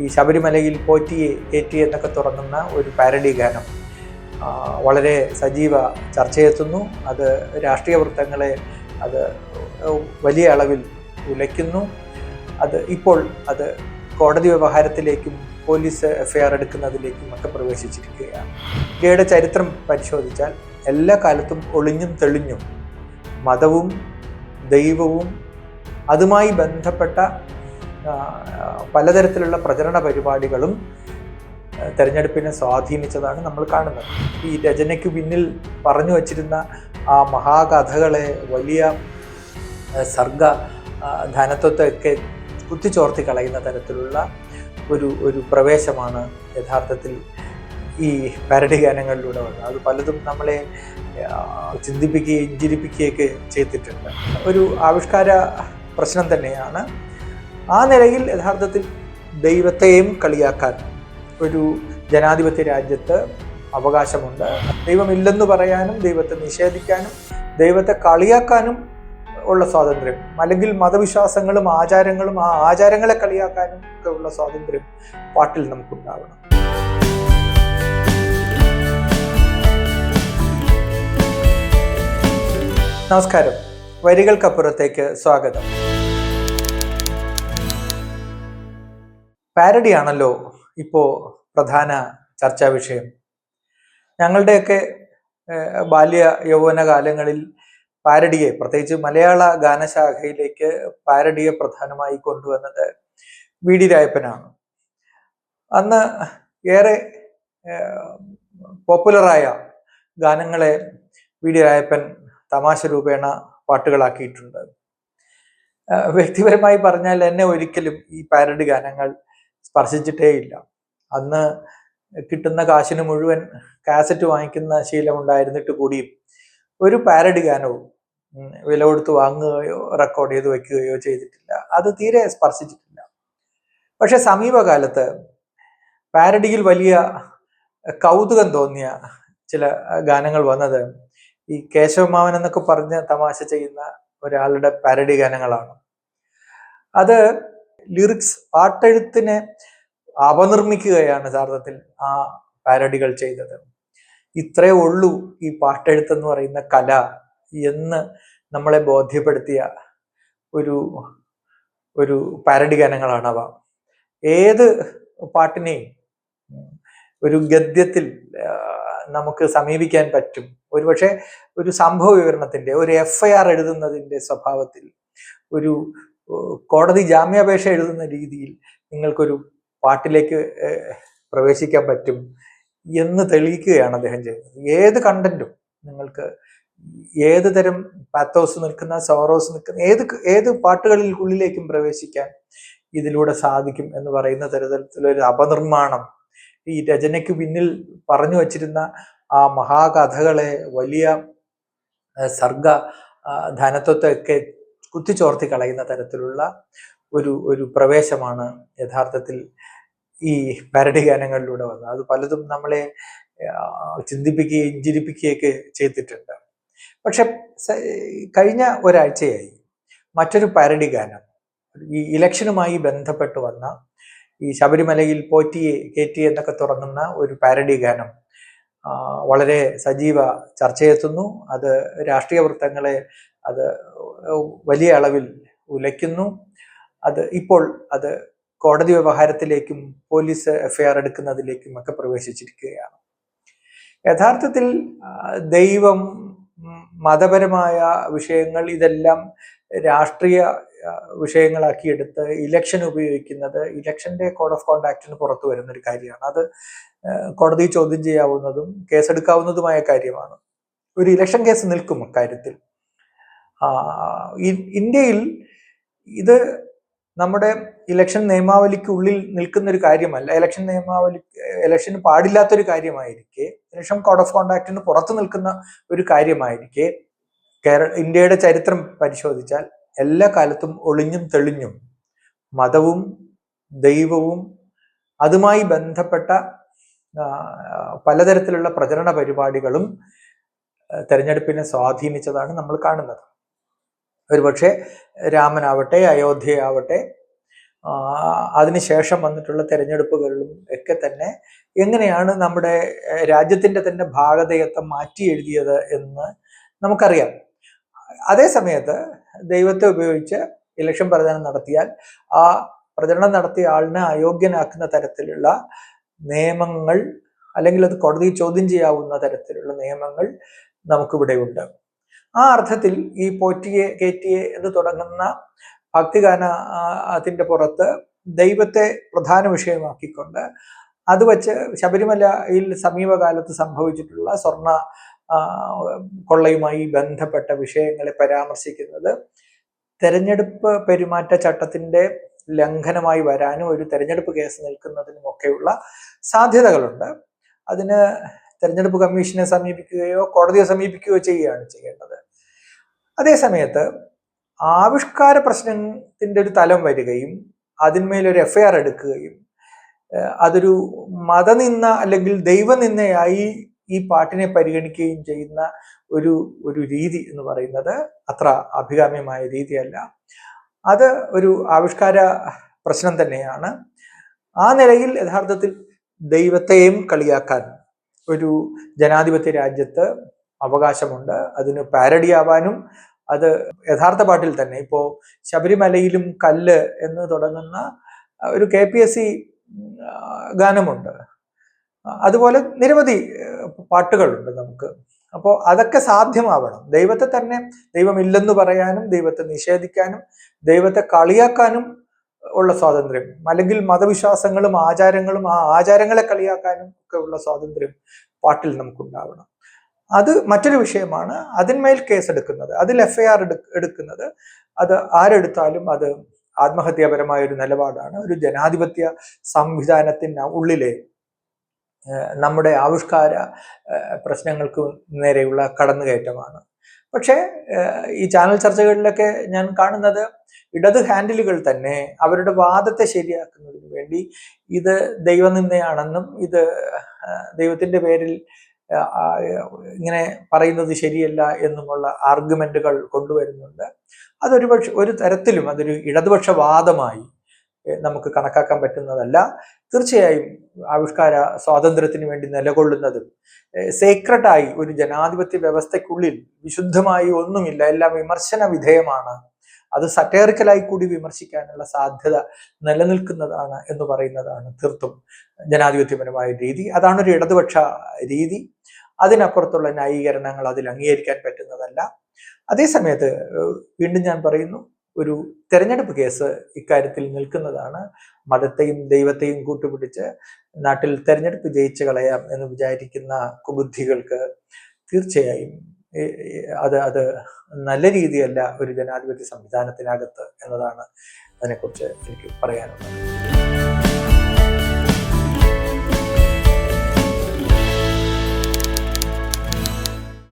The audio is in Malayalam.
ഈ ശബരിമലയിൽ പോറ്റിയെ ഏറ്റി എന്നൊക്കെ തുടങ്ങുന്ന ഒരു പാരഡി ഗാനം വളരെ സജീവ ചർച്ചയെത്തുന്നു. അത് രാഷ്ട്രീയ വൃത്തങ്ങളെ അത് വലിയ അളവിൽ ഉലയ്ക്കുന്നു. അത് ഇപ്പോൾ അത് കോടതി വ്യവഹാരത്തിലേക്കും പോലീസ് എഫ്ഐആർ എടുക്കുന്നതിലേക്കും ഒക്കെ പ്രവേശിച്ചിരിക്കുകയാണ്. ഇന്ത്യയുടെ ചരിത്രം പരിശോധിച്ചാൽ എല്ലാ കാലത്തും ഒളിഞ്ഞും തെളിഞ്ഞും മതവും ദൈവവും അതുമായി ബന്ധപ്പെട്ട പലതരത്തിലുള്ള പ്രചരണ പരിപാടികളും തെരഞ്ഞെടുപ്പിനെ സ്വാധീനിച്ചതാണ് നമ്മൾ കാണുന്നത്. ഈ രചനയ്ക്ക് പിന്നിൽ പറഞ്ഞു വച്ചിരുന്ന ആ മഹാകഥകളെ വലിയ സർഗ ധനത്വത്തെയൊക്കെ കുത്തിച്ചോർത്തി കളയുന്ന തരത്തിലുള്ള ഒരു ഒരു പ്രവേശമാണ് യഥാർത്ഥത്തിൽ ഈ പാരഡി ഗാനങ്ങളിലൂടെ വന്നത്. അത് പലതും നമ്മളെ ചിന്തിപ്പിക്കുകയും ചിരിപ്പിക്കുകയൊക്കെ ചെയ്തിട്ടുണ്ട്. ഒരു ആവിഷ്കാര പ്രശ്നം തന്നെയാണ് ആ നിലയിൽ യഥാർത്ഥത്തിൽ ദൈവത്തെയും കളിയാക്കാൻ ഒരു ജനാധിപത്യ രാജ്യത്ത് അവകാശമുണ്ട്. ദൈവമില്ലെന്ന് പറയാനും ദൈവത്തെ നിഷേധിക്കാനും ദൈവത്തെ കളിയാക്കാനും ഉള്ള സ്വാതന്ത്ര്യം അല്ലെങ്കിൽ മതവിശ്വാസങ്ങളും ആചാരങ്ങളും ആ ആചാരങ്ങളെ കളിയാക്കാനും ഒക്കെ ഉള്ള സ്വാതന്ത്ര്യം പാട്ടിൽ നമുക്കുണ്ടാവണം. നമസ്കാരം. വരികൾക്കപ്പുറത്തേക്ക് സ്വാഗതം. പാരഡി ആണല്ലോ ഇപ്പോ പ്രധാന ചർച്ചാ വിഷയം. ഞങ്ങളുടെയൊക്കെ ബാല്യ യൗവന കാലങ്ങളിൽ പാരഡിയെ പ്രത്യേകിച്ച് മലയാള ഗാനശാഖയിലേക്ക് പാരഡിയെ പ്രധാനമായി കൊണ്ടുവന്നത് വി ഡി രായപ്പനാണ്. അന്ന് ഏറെ പോപ്പുലറായ ഗാനങ്ങളെ വി ഡി രായപ്പൻ തമാശ രൂപേണ പാട്ടുകളാക്കിയിട്ടുണ്ട്. വ്യക്തിപരമായി പറഞ്ഞാൽ എന്നെ ഒരിക്കലും ഈ പാരഡി ഗാനങ്ങൾ സ്പർശിച്ചിട്ടേയില്ല. അന്ന് കിട്ടുന്ന കാശിന് മുഴുവൻ കാസറ്റ് വാങ്ങിക്കുന്ന ശീലമുണ്ടായിരുന്നിട്ട് കൂടിയും ഒരു പാരഡി ഗാനവും വില കൊടുത്ത് വാങ്ങുകയോ റെക്കോർഡ് ചെയ്ത് വെക്കുകയോ ചെയ്തിട്ടില്ല. അത് തീരെ സ്പർശിച്ചിട്ടില്ല. പക്ഷെ സമീപകാലത്ത് പാരഡിയിൽ വലിയ കൗതുകം തോന്നിയ ചില ഗാനങ്ങൾ വന്നത് ഈ കേശവമാവൻ എന്നൊക്കെ പറഞ്ഞ് തമാശ ചെയ്യുന്ന ഒരാളുടെ പാരഡി ഗാനങ്ങളാണ്. അത് ലിറിക്സ് പാട്ടെഴുത്തിനെ അപനിർമ്മിക്കുകയാണ് യഥാർത്ഥത്തിൽ ആ പാരഡികൾ ചെയ്തത്. ഇത്രേ ഉള്ളൂ ഈ പാട്ടെഴുത്ത് എന്ന് പറയുന്ന കല എന്ന് നമ്മളെ ബോധ്യപ്പെടുത്തിയ ഒരു ഒരു പാരഡി ഗാനങ്ങളാണ് അവ. ഏത് പാട്ടിനെയും ഒരു ഗദ്യത്തിൽ നമുക്ക് സമീപിക്കാൻ പറ്റും. ഒരുപക്ഷെ ഒരു സംഭവ വിവരണത്തിന്റെ ഒരു എഫ് ഐ ആർ എഴുതുന്നതിന്റെ സ്വഭാവത്തിൽ ഒരു കോടതി ജാമ്യാപേക്ഷ എഴുതുന്ന രീതിയിൽ നിങ്ങൾക്കൊരു പാട്ടിലേക്ക് പ്രവേശിക്കാൻ പറ്റും എന്ന് തെളിയിക്കുകയാണ് അദ്ദേഹം ചെയ്യുന്നത്. ഏത് കണ്ടന്റും നിങ്ങൾക്ക് ഏത് തരം പാത്തോസ് നിൽക്കുന്ന സോറോസ് നിൽക്കുന്ന ഏത് ഏത് പാട്ടുകളിൽ ഉള്ളിലേക്കും പ്രവേശിക്കാൻ ഇതിലൂടെ സാധിക്കും എന്ന് പറയുന്ന തരത്തിലൊരു അപനിർമ്മാണം ഈ രചനയ്ക്ക് പിന്നിൽ പറഞ്ഞു വച്ചിരുന്ന ആ മഹാകഥകളെ വലിയ സർഗ ധനത്വത്തെ ധനത്വത്തെയൊക്കെ കുത്തിച്ചോർത്തി കളയുന്ന തരത്തിലുള്ള ഒരു ഒരു പ്രവേശമാണ് യഥാർത്ഥത്തിൽ ഈ പാരഡി ഗാനങ്ങളിലൂടെ വന്നത്. അത് പലതും നമ്മളെ ചിന്തിപ്പിക്കുകയും ചിരിപ്പിക്കുകയൊക്കെ ചെയ്തിട്ടുണ്ട്. പക്ഷെ കഴിഞ്ഞ ഒരാഴ്ചയായി മറ്റൊരു പാരഡി ഗാനം ഈ ഇലക്ഷനുമായി ബന്ധപ്പെട്ട് വന്ന ഈ ശബരിമലയിൽ പോറ്റിയെ കയറ്റി എന്നൊക്കെ തുടങ്ങുന്ന ഒരു പാരഡി ഗാനം വളരെ സജീവ ചർച്ചയെത്തുന്നു. അത് രാഷ്ട്രീയ വൃത്തങ്ങളെ അത് വലിയ അളവിൽ ഉലയ്ക്കുന്നു. അത് ഇപ്പോൾ അത് കോടതി വ്യവഹാരത്തിലേക്കും പോലീസ് എഫ്ഐആർ എടുക്കുന്നതിലേക്കും ഒക്കെ പ്രവേശിച്ചിരിക്കുകയാണ്. യഥാർത്ഥത്തിൽ ദൈവം മതപരമായ വിഷയങ്ങൾ ഇതെല്ലാം രാഷ്ട്രീയ വിഷയങ്ങളാക്കിയെടുത്ത് ഇലക്ഷൻ ഉപയോഗിക്കുന്നത് ഇലക്ഷന്റെ കോഡ് ഓഫ് കോണ്ടാക്റ്റിന് പുറത്തു വരുന്ന ഒരു കാര്യമാണ്. അത് കോടതി ചോദ്യം ചെയ്യാവുന്നതും കേസെടുക്കാവുന്നതുമായ കാര്യമാണ്. ഒരു ഇലക്ഷൻ കേസ് നിൽക്കും അക്കാര്യത്തിൽ. ഇന്ത്യയിൽ ഇത് നമ്മുടെ ഇലക്ഷൻ നിയമാവലിക്കുള്ളിൽ നിൽക്കുന്ന ഒരു കാര്യമല്ല. ഇലക്ഷൻ നിയമാവലി ഇലക്ഷന് പാടില്ലാത്തൊരു കാര്യമായിരിക്കെ ഇലക്ഷൻ കോഡ് ഓഫ് കോണ്ടാക്റ്റിന് പുറത്ത് നിൽക്കുന്ന ഒരു കാര്യമായിരിക്കെ കേരള ഇന്ത്യയുടെ ചരിത്രം പരിശോധിച്ചാൽ എല്ലാ കാലത്തും ഒളിഞ്ഞും തെളിഞ്ഞും മതവും ദൈവവും അതുമായി ബന്ധപ്പെട്ട പലതരത്തിലുള്ള പ്രചരണ പരിപാടികളും തെരഞ്ഞെടുപ്പിനെ സ്വാധീനിച്ചതാണ് നമ്മൾ കാണുന്നത്. ഒരുപക്ഷെ രാമനാവട്ടെ അയോധ്യയാവട്ടെ അതിനുശേഷം വന്നിട്ടുള്ള തെരഞ്ഞെടുപ്പുകളിലും ഒക്കെ തന്നെ എങ്ങനെയാണ് നമ്മുടെ രാജ്യത്തിന്റെ തന്നെ ഭാഗതയത്തെ മാറ്റി എഴുതിയത് എന്ന് നമുക്കറിയാം. അതേ സമയത്ത് ദൈവത്തെ ഉപയോഗിച്ച് ഇലക്ഷൻ പ്രചരണം നടത്തിയാൽ ആ പ്രചരണം നടത്തിയ ആളിനെ അയോഗ്യനാക്കുന്ന തരത്തിലുള്ള നിയമങ്ങൾ അല്ലെങ്കിൽ അത് കോടതി ചോദ്യം ചെയ്യാവുന്ന തരത്തിലുള്ള നിയമങ്ങൾ നമുക്കിവിടെ ഉണ്ട് ആ അർത്ഥത്തിൽ ഈ പോറ്റിയെ കേറ്റിയെ എന്ന് തുടങ്ങുന്ന ഭക്തിഗാന അതിന്റെ പുറത്ത് ദൈവത്തെ പ്രധാന വിഷയമാക്കിക്കൊണ്ട് അത് വച്ച് ശബരിമലയിൽ സമീപകാലത്ത് സംഭവിച്ചിട്ടുള്ള സ്വർണ കൊള്ളയുമായി ബന്ധപ്പെട്ട വിഷയങ്ങളെ പരാമർശിക്കുന്നത് തെരഞ്ഞെടുപ്പ് പെരുമാറ്റ ചട്ടത്തിന്റെ ലംഘനമായി വരാനും ഒരു തെരഞ്ഞെടുപ്പ് കേസ് നിൽക്കുന്നതിനും ഒക്കെയുള്ള സാധ്യതകളുണ്ട്. അതിന് തെരഞ്ഞെടുപ്പ് കമ്മീഷനെ സമീപിക്കുകയോ കോടതിയെ സമീപിക്കുകയോ ചെയ്യുകയാണ് ചെയ്യേണ്ടത്. അതേസമയത്ത് ആവിഷ്കാര പ്രശ്നത്തിന്റെ ഒരു തലം വരികയും അതിന്മേലൊരു എഫ്ഐആർ എടുക്കുകയും അതൊരു മതനിന്ന അല്ലെങ്കിൽ ദൈവനിന്നയായി ഈ പാട്ടിനെ പരിഗണിക്കുകയും ചെയ്യുന്ന ഒരു ഒരു രീതി എന്ന് പറയുന്നത് അത്ര അഭികാമ്യമായ രീതിയല്ല. അത് ഒരു ആവിഷ്കാര പ്രശ്നം തന്നെയാണ്. ആ നിലയിൽ യഥാർത്ഥത്തിൽ ദൈവത്തെയും കളിയാക്കാൻ ഒരു ജനാധിപത്യ രാജ്യത്ത് അവകാശമുണ്ട്. അതിന് പാരഡി ആവാനും അത് യഥാർത്ഥ പാട്ടിൽ തന്നെ. ഇപ്പോൾ ശബരിമലയിലും കല്ല് എന്ന് തുടങ്ങുന്ന ഒരു കെ പി എസ് സി ഗാനമുണ്ട്. അതുപോലെ നിരവധി പാട്ടുകളുണ്ട് നമുക്ക്. അപ്പോൾ അതൊക്കെ സാധ്യമാവണം. ദൈവത്തെ തന്നെ ദൈവമില്ലെന്ന് പറയാനും ദൈവത്തെ നിഷേധിക്കാനും ദൈവത്തെ കളിയാക്കാനും ഉള്ള സ്വാതന്ത്ര്യം. അല്ലെങ്കിൽ മതവിശ്വാസങ്ങളും ആചാരങ്ങളും ആ ആചാരങ്ങളെ കളിയാക്കാനും ഒക്കെ ഉള്ള സ്വാതന്ത്ര്യം പാട്ടിൽ നമുക്കുണ്ടാവണം. അത് മറ്റൊരു വിഷയമാണ്. അതിന്മേൽ കേസ് എടുക്കുന്നത് അതിൽ എഫ്ഐആർ എടുക്കുന്നത്. അത് ആരെടുത്താലും അത് ആത്മഹത്യാപരമായ ഒരു നിലപാടാണ്. ഒരു ജനാധിപത്യ സംവിധാനത്തിന് ഉള്ളിലെ നമ്മുടെ ആവിഷ്കാര പ്രശ്നങ്ങൾക്ക് നേരെയുള്ള കടന്നുകയറ്റമാണ്. പക്ഷേ ഈ ചാനൽ ചർച്ചകളിലൊക്കെ ഞാൻ കാണുന്നത് ഇടത് ഹാൻഡിലുകൾ തന്നെ അവരുടെ വാദത്തെ ശരിയാക്കുന്നതിന് വേണ്ടി ഇത് ദൈവനിന്ദയാണെന്നും ഇത് ദൈവത്തിന്റെ പേരിൽ ഇങ്ങനെ പറയുന്നത് ശരിയല്ല എന്നുമുള്ള ആർഗ്യുമെന്റുകൾ കൊണ്ടുവരുന്നുണ്ട്. അതൊരു പക്ഷെ ഒരു തരത്തിലും അതൊരു ഇടതുപക്ഷ വാദമായി നമുക്ക് കണക്കാക്കാൻ പറ്റുന്നതല്ല. തീർച്ചയായും ആവിഷ്കാര സ്വാതന്ത്ര്യത്തിന് വേണ്ടി നിലകൊള്ളുന്നതും സേക്രട്ടായി ഒരു ജനാധിപത്യ വ്യവസ്ഥയ്ക്കുള്ളിൽ വിശുദ്ധമായി ഒന്നുമില്ല എല്ലാം വിമർശന വിധേയമാണ്. അത് സറ്റേറിക്കലായി കൂടി വിമർശിക്കാനുള്ള സാധ്യത നിലനിൽക്കുന്നതാണ് എന്ന് പറയുന്നതാണ് തീർത്തും ജനാധിപത്യപരമായ രീതി. അതാണ് ഒരു ഇടതുപക്ഷ രീതി. അതിനപ്പുറത്തുള്ള ന്യായീകരണങ്ങൾ അതിൽ അംഗീകരിക്കാൻ പറ്റുന്നതല്ല. അതേസമയത്ത് വീണ്ടും ഞാൻ പറയുന്നു ഒരു തെരഞ്ഞെടുപ്പ് കേസ് ഇക്കാര്യത്തിൽ നിൽക്കുന്നതാണ്. മതത്തെയും ദൈവത്തെയും കൂട്ടുപിടിച്ച് നാട്ടിൽ തെരഞ്ഞെടുപ്പ് ജയിച്ചു കളയാം എന്ന് വിചാരിക്കുന്ന കുബുദ്ധികൾക്ക് തീർച്ചയായും അത് അത് നല്ല രീതിയല്ല ഒരു ജനാധിപത്യ സംവിധാനത്തിനകത്ത് എന്നതാണ് അതിനെക്കുറിച്ച് എനിക്ക് പറയാനുള്ളത്.